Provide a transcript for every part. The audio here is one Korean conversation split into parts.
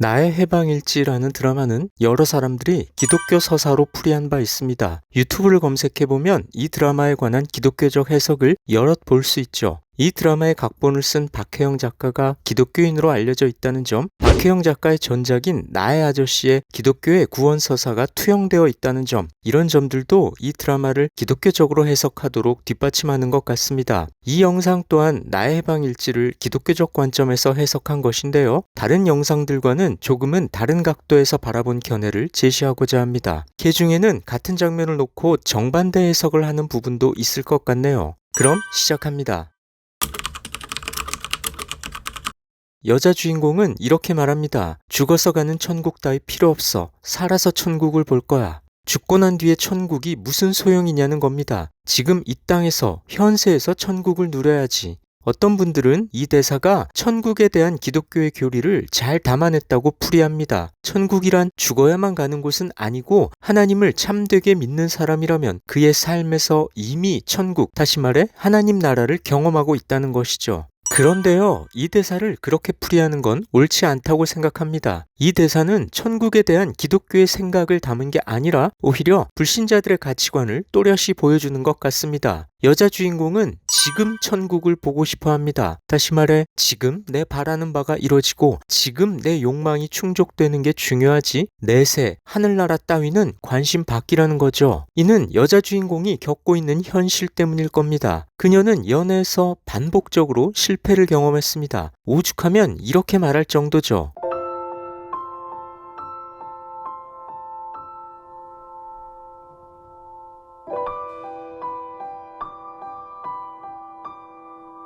나의 해방일지라는 드라마는 여러 사람들이 기독교 서사로 풀이한 바 있습니다. 유튜브를 검색해보면 이 드라마에 관한 기독교적 해석을 여럿 볼 수 있죠. 이 드라마의 각본을 쓴 박혜영 작가가 기독교인으로 알려져 있다는 점, 박혜영 작가의 전작인 나의 아저씨의 기독교의 구원 서사가 투영되어 있다는 점, 이런 점들도 이 드라마를 기독교적으로 해석하도록 뒷받침하는 것 같습니다. 이 영상 또한 나의 해방일지를 기독교적 관점에서 해석한 것인데요. 다른 영상들과는 조금은 다른 각도에서 바라본 견해를 제시하고자 합니다. 그 중에는 같은 장면을 놓고 정반대 해석을 하는 부분도 있을 것 같네요. 그럼 시작합니다. 여자 주인공은 이렇게 말합니다. 죽어서 가는 천국 따위 필요 없어. 살아서 천국을 볼 거야. 죽고 난 뒤에 천국이 무슨 소용이냐는 겁니다. 지금 이 땅에서, 현세에서 천국을 누려야지. 어떤 분들은 이 대사가 천국에 대한 기독교의 교리를 잘 담아냈다고 풀이합니다. 천국이란 죽어야만 가는 곳은 아니고 하나님을 참되게 믿는 사람이라면 그의 삶에서 이미 천국, 다시 말해 하나님 나라를 경험하고 있다는 것이죠. 그런데요, 이 대사를 그렇게 풀이하는 건 옳지 않다고 생각합니다. 이 대사는 천국에 대한 기독교의 생각을 담은 게 아니라 오히려 불신자들의 가치관을 또렷이 보여주는 것 같습니다. 여자 주인공은 지금 천국을 보고 싶어 합니다. 다시 말해, 지금 내 바라는 바가 이루어지고 지금 내 욕망이 충족되는 게 중요하지 내세, 하늘나라 따위는 관심 밖이라는 거죠. 이는 여자 주인공이 겪고 있는 현실 때문일 겁니다. 그녀는 연애에서 반복적으로 실패를 경험했습니다. 오죽하면 이렇게 말할 정도죠.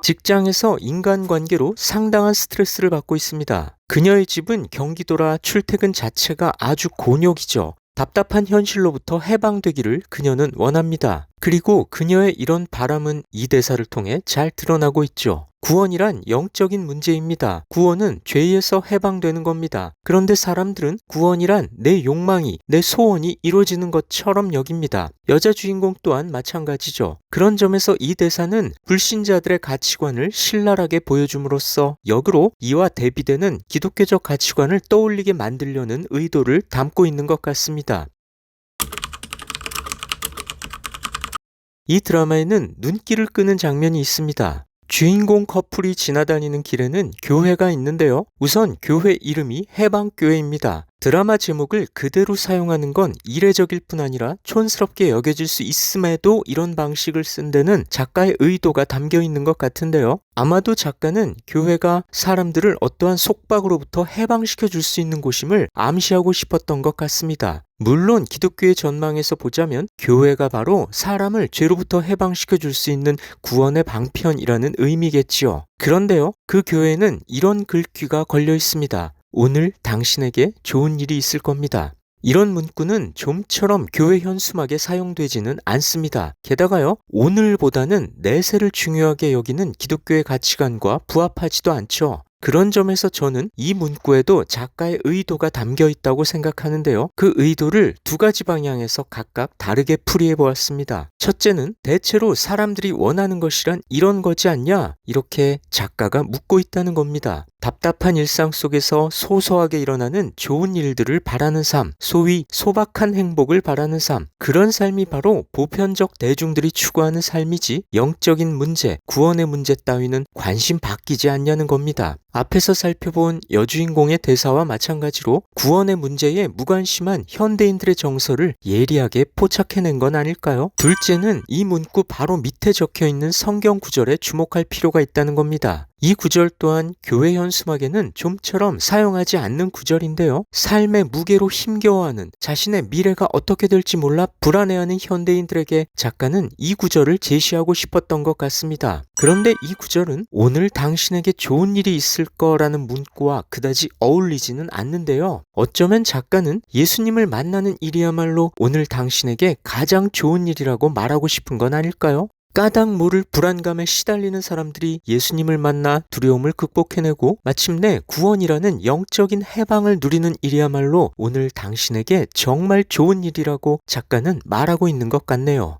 직장에서 인간관계로 상당한 스트레스를 받고 있습니다. 그녀의 집은 경기도라 출퇴근 자체가 아주 곤욕이죠. 답답한 현실로부터 해방되기를 그녀는 원합니다. 그리고 그녀의 이런 바람은 이 대사를 통해 잘 드러나고 있죠. 구원이란 영적인 문제입니다. 구원은 죄에서 해방되는 겁니다. 그런데 사람들은 구원이란 내 욕망이, 내 소원이 이루어지는 것처럼 여깁니다. 여자 주인공 또한 마찬가지죠. 그런 점에서 이 대사는 불신자들의 가치관을 신랄하게 보여줌으로써 역으로 이와 대비되는 기독교적 가치관을 떠올리게 만들려는 의도를 담고 있는 것 같습니다. 이 드라마에는 눈길을 끄는 장면이 있습니다. 주인공 커플이 지나다니는 길에는 교회가 있는데요. 우선 교회 이름이 해방교회입니다. 드라마 제목을 그대로 사용하는 건 이례적일 뿐 아니라 촌스럽게 여겨질 수 있음에도 이런 방식을 쓴 데는 작가의 의도가 담겨 있는 것 같은데요. 아마도 작가는 교회가 사람들을 어떠한 속박으로부터 해방시켜 줄 수 있는 곳임을 암시하고 싶었던 것 같습니다. 물론 기독교의 전망에서 보자면 교회가 바로 사람을 죄로부터 해방시켜 줄 수 있는 구원의 방편이라는 의미겠지요. 그런데요, 그 교회는 이런 글귀가 걸려 있습니다. 오늘 당신에게 좋은 일이 있을 겁니다. 이런 문구는 좀처럼 교회 현수막에 사용되지는 않습니다. 게다가요, 오늘보다는 내세를 중요하게 여기는 기독교의 가치관과 부합하지도 않죠. 그런 점에서 저는 이 문구에도 작가의 의도가 담겨 있다고 생각하는데요. 그 의도를 두 가지 방향에서 각각 다르게 풀이해 보았습니다. 첫째는 대체로 사람들이 원하는 것이란 이런 거지 않냐? 이렇게 작가가 묻고 있다는 겁니다. 답답한 일상 속에서 소소하게 일어나는 좋은 일들을 바라는 삶, 소위 소박한 행복을 바라는 삶, 그런 삶이 바로 보편적 대중들이 추구하는 삶이지 영적인 문제, 구원의 문제 따위는 관심 바뀌지 않냐는 겁니다. 앞에서 살펴본 여주인공의 대사와 마찬가지로 구원의 문제에 무관심한 현대인들의 정서를 예리하게 포착해낸 건 아닐까요? 둘째는 이 문구 바로 밑에 적혀 있는 성경 구절에 주목할 필요가 있다는 겁니다. 이 구절 또한 교회 현수막에는 좀처럼 사용하지 않는 구절인데요. 삶의 무게로 힘겨워하는 자신의 미래가 어떻게 될지 몰라 불안해하는 현대인들에게 작가는 이 구절을 제시하고 싶었던 것 같습니다. 그런데 이 구절은 오늘 당신에게 좋은 일이 있을 거라는 문구와 그다지 어울리지는 않는데요. 어쩌면 작가는 예수님을 만나는 일이야말로 오늘 당신에게 가장 좋은 일이라고 말하고 싶은 건 아닐까요? 까닭 모를 불안감에 시달리는 사람들이 예수님을 만나 두려움을 극복해내고 마침내 구원이라는 영적인 해방을 누리는 일이야말로 오늘 당신에게 정말 좋은 일이라고 작가는 말하고 있는 것 같네요.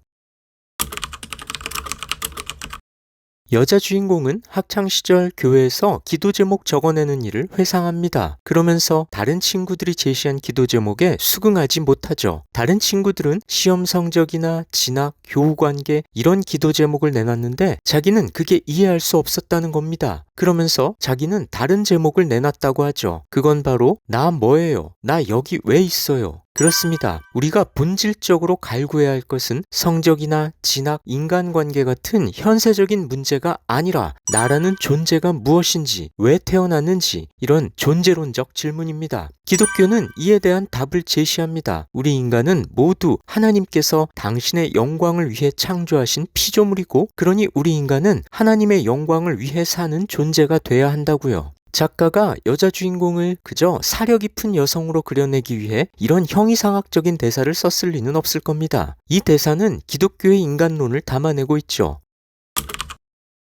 여자 주인공은 학창 시절 교회에서 기도 제목 적어내는 일을 회상합니다. 그러면서 다른 친구들이 제시한 기도 제목에 수긍하지 못하죠. 다른 친구들은 시험 성적이나 진학, 교우 관계 이런 기도 제목을 내놨는데 자기는 그게 이해할 수 없었다는 겁니다. 그러면서 자기는 다른 제목을 내놨다고 하죠. 그건 바로 나 뭐예요? 나 여기 왜 있어요? 그렇습니다. 우리가 본질적으로 갈구해야 할 것은 성적이나 진학, 인간관계 같은 현세적인 문제가 아니라 나라는 존재가 무엇인지, 왜 태어났는지 이런 존재론적 질문입니다. 기독교는 이에 대한 답을 제시합니다. 우리 인간은 모두 하나님께서 당신의 영광을 위해 창조하신 피조물이고 그러니 우리 인간은 하나님의 영광을 위해 사는 존재가 돼야 한다고요. 작가가 여자 주인공을 그저 사려 깊은 여성으로 그려내기 위해 이런 형이상학적인 대사를 썼을 리는 없을 겁니다. 이 대사는 기독교의 인간론을 담아내고 있죠.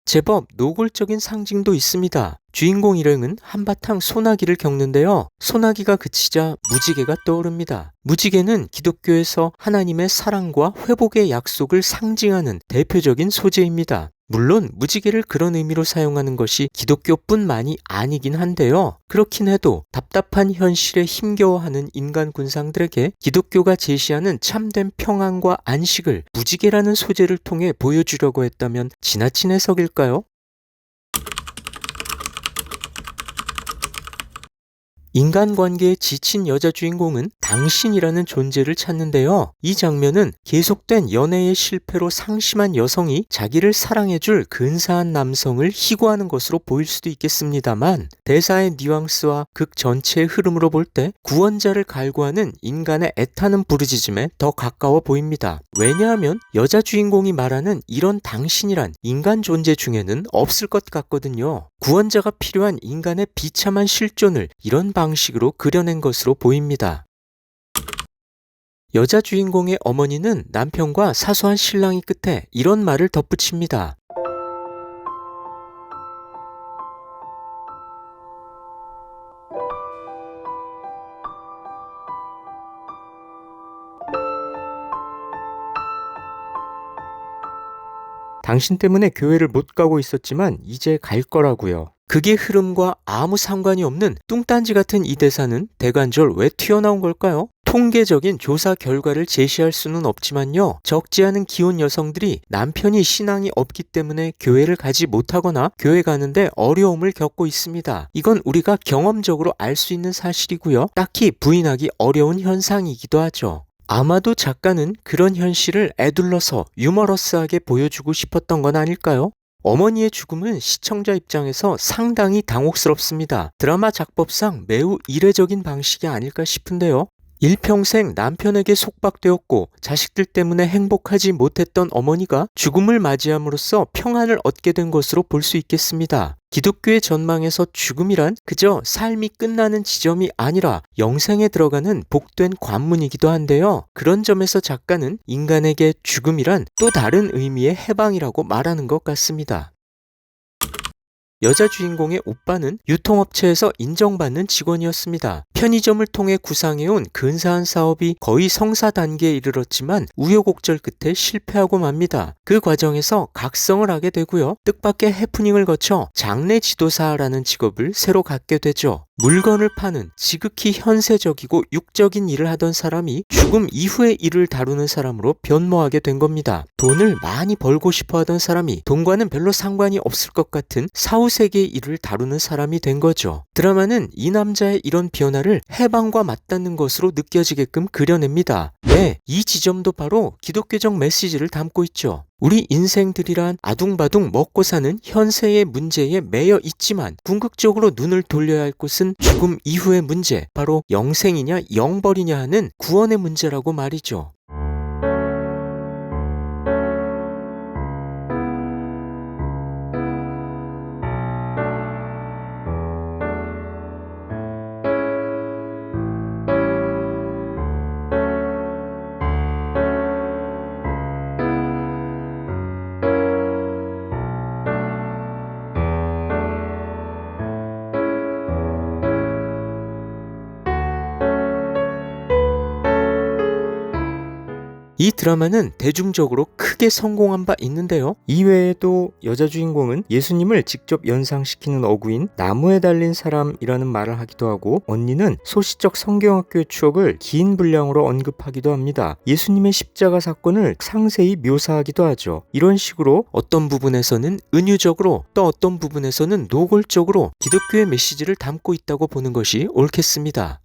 제법 노골적인 상징도 있습니다. 주인공 일행은 한바탕 소나기를 겪는데요. 소나기가 그치자 무지개가 떠오릅니다. 무지개는 기독교에서 하나님의 사랑과 회복의 약속을 상징하는 대표적인 소재입니다. 물론 무지개를 그런 의미로 사용하는 것이 기독교뿐만이 아니긴 한데요. 그렇긴 해도 답답한 현실에 힘겨워하는 인간 군상들에게 기독교가 제시하는 참된 평안과 안식을 무지개라는 소재를 통해 보여주려고 했다면 지나친 해석일까요? 인간관계에 지친 여자 주인공은 당신이라는 존재를 찾는데요. 이 장면은 계속된 연애의 실패로 상심한 여성이 자기를 사랑해줄 근사한 남성을 희구하는 것으로 보일 수도 있겠습니다만 대사의 뉘앙스와 극 전체의 흐름으로 볼 때 구원자를 갈구하는 인간의 애타는 부르짖음에 더 가까워 보입니다. 왜냐하면 여자 주인공이 말하는 이런 당신이란 인간 존재 중에는 없을 것 같거든요. 구원자가 필요한 인간의 비참한 실존을 이런 방식으로 그려낸 것으로 보입니다. 여자 주인공의 어머니는 남편과 사소한 신랑이 끝에 이런 말을 덧붙입니다. 당신 때문에 교회를 못 가고 있었지만 이제 갈 거라고요. 그게 흐름과 아무 상관이 없는 뚱딴지 같은 이 대사는 대관절 왜 튀어나온 걸까요? 통계적인 조사 결과를 제시할 수는 없지만요. 적지 않은 기혼 여성들이 남편이 신앙이 없기 때문에 교회를 가지 못하거나 교회 가는데 어려움을 겪고 있습니다. 이건 우리가 경험적으로 알 수 있는 사실이고요. 딱히 부인하기 어려운 현상이기도 하죠. 아마도 작가는 그런 현실을 애둘러서 유머러스하게 보여주고 싶었던 건 아닐까요? 어머니의 죽음은 시청자 입장에서 상당히 당혹스럽습니다. 드라마 작법상 매우 이례적인 방식이 아닐까 싶은데요. 일평생 남편에게 속박되었고 자식들 때문에 행복하지 못했던 어머니가 죽음을 맞이함으로써 평안을 얻게 된 것으로 볼 수 있겠습니다. 기독교의 전망에서 죽음이란 그저 삶이 끝나는 지점이 아니라 영생에 들어가는 복된 관문이기도 한데요. 그런 점에서 작가는 인간에게 죽음이란 또 다른 의미의 해방이라고 말하는 것 같습니다. 여자 주인공의 오빠는 유통업체에서 인정받는 직원이었습니다. 편의점을 통해 구상해온 근사한 사업이 거의 성사 단계에 이르렀지만 우여곡절 끝에 실패하고 맙니다. 그 과정에서 각성을 하게 되고요. 뜻밖의 해프닝을 거쳐 장례 지도사라는 직업을 새로 갖게 되죠. 물건을 파는 지극히 현세적이고 육적인 일을 하던 사람이 죽음 이후의 일을 다루는 사람으로 변모하게 된 겁니다. 돈을 많이 벌고 싶어 하던 사람이 돈과는 별로 상관이 없을 것 같은 사후 세계의 일을 다루는 사람이 된 거죠. 드라마는 이 남자의 이런 변화를 해방과 맞닿는 것으로 느껴지게끔 그려냅니다. 네, 이 지점도 바로 기독교적 메시지를 담고 있죠. 우리 인생들이란 아둥바둥 먹고 사는 현세의 문제에 매여 있지만 궁극적으로 눈을 돌려야 할 곳은 죽음 이후의 문제, 바로 영생이냐 영벌이냐 하는 구원의 문제라고 말이죠. 이 드라마는 대중적으로 크게 성공한 바 있는데요. 이외에도 여자 주인공은 예수님을 직접 연상시키는 어구인 나무에 달린 사람이라는 말을 하기도 하고 언니는 소시적 성경학교의 추억을 긴 분량으로 언급하기도 합니다. 예수님의 십자가 사건을 상세히 묘사하기도 하죠. 이런 식으로 어떤 부분에서는 은유적으로 또 어떤 부분에서는 노골적으로 기독교의 메시지를 담고 있다고 보는 것이 옳겠습니다.